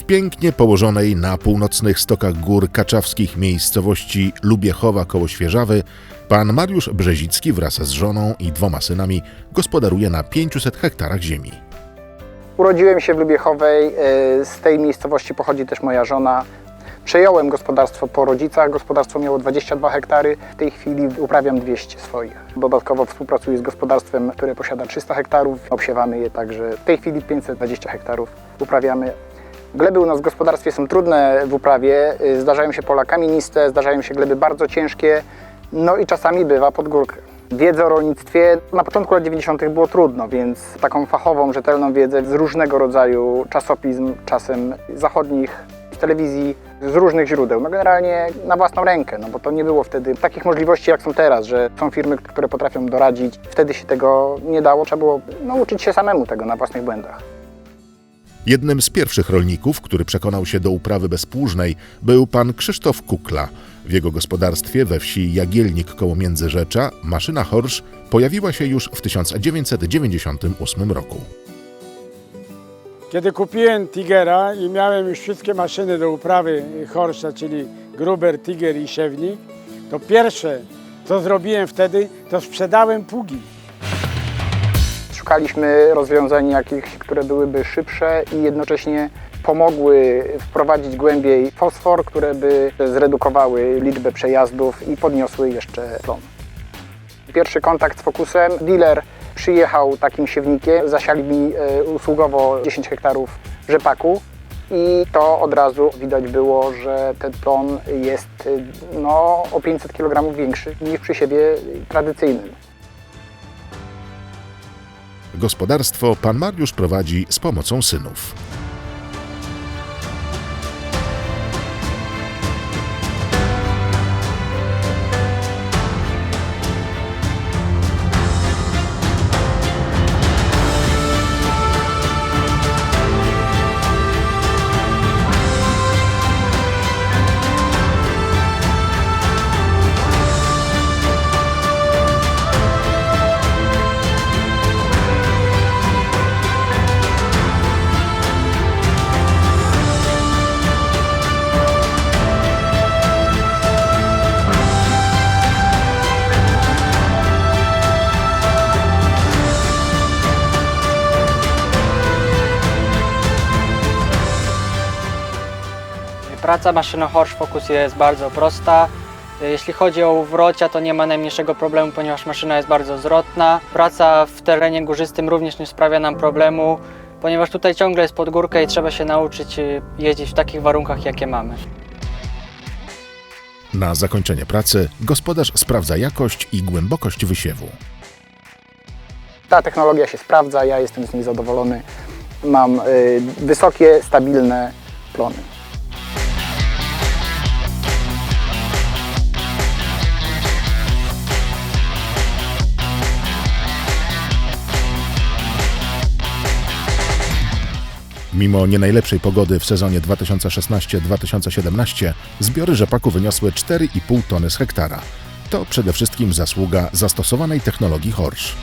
pięknie położonej na północnych stokach gór kaczawskich miejscowości Lubiechowa koło Świeżawy, pan Mariusz Brzezicki wraz z żoną i dwoma synami gospodaruje na 500 hektarach ziemi. Urodziłem się w Lubiechowej, y, z tej miejscowości pochodzi też moja żona. Przejąłem gospodarstwo po rodzicach, gospodarstwo miało 22 hektary, w tej chwili uprawiam 200 swoich. Dodatkowo współpracuję z gospodarstwem, które posiada 300 hektarów, obsiewamy je także w tej chwili 520 hektarów uprawiamy. Gleby u nas w gospodarstwie są trudne w uprawie, y, zdarzają się pola kamieniste, zdarzają się gleby bardzo ciężkie, no i czasami bywa pod górkę. Wiedzę o rolnictwie na początku lat 90. było trudno, więc taką fachową, rzetelną wiedzę z różnego rodzaju czasopism, czasem zachodnich, z telewizji, z różnych źródeł. No generalnie na własną rękę, no bo to nie było wtedy takich możliwości jak są teraz, że są firmy, które potrafią doradzić. Wtedy się tego nie dało, trzeba było nauczyć się samemu tego na własnych błędach. Jednym z pierwszych rolników, który przekonał się do uprawy bezpłużnej, był pan Krzysztof Kukla. W jego gospodarstwie we wsi Jagielnik koło Międzyrzecza maszyna Horsz pojawiła się już w 1998 roku. Kiedy kupiłem Tigera i miałem już wszystkie maszyny do uprawy Horsza, czyli Gruber, Tiger i Siewnik, to pierwsze, co zrobiłem wtedy, to sprzedałem pługi. Szukaliśmy rozwiązań jakichś, które byłyby szybsze i jednocześnie pomogły wprowadzić głębiej fosfor, które by zredukowały liczbę przejazdów i podniosły jeszcze plon. Pierwszy kontakt z Focusem, dealer przyjechał takim siewnikiem, zasiali mi e, usługowo 10 hektarów rzepaku i to od razu widać było, że ten plon jest e, no, o 500 kg większy niż przy siebie tradycyjnym. Gospodarstwo pan Mariusz prowadzi z pomocą synów. Praca maszyną Horsch Focus jest bardzo prosta. Jeśli chodzi o wrocia, to nie ma najmniejszego problemu, ponieważ maszyna jest bardzo zwrotna. Praca w terenie górzystym również nie sprawia nam problemu, ponieważ tutaj ciągle jest pod górkę i trzeba się nauczyć y, jeździć w takich warunkach, jakie mamy. Na zakończenie pracy gospodarz sprawdza jakość i głębokość wysiewu. Ta technologia się sprawdza, ja jestem z niej zadowolony. Mam y, wysokie, stabilne plony. Mimo nie najlepszej pogody w sezonie 2016-2017 zbiory rzepaku wyniosły 4,5 tony z hektara. To przede wszystkim zasługa zastosowanej technologii Horsz.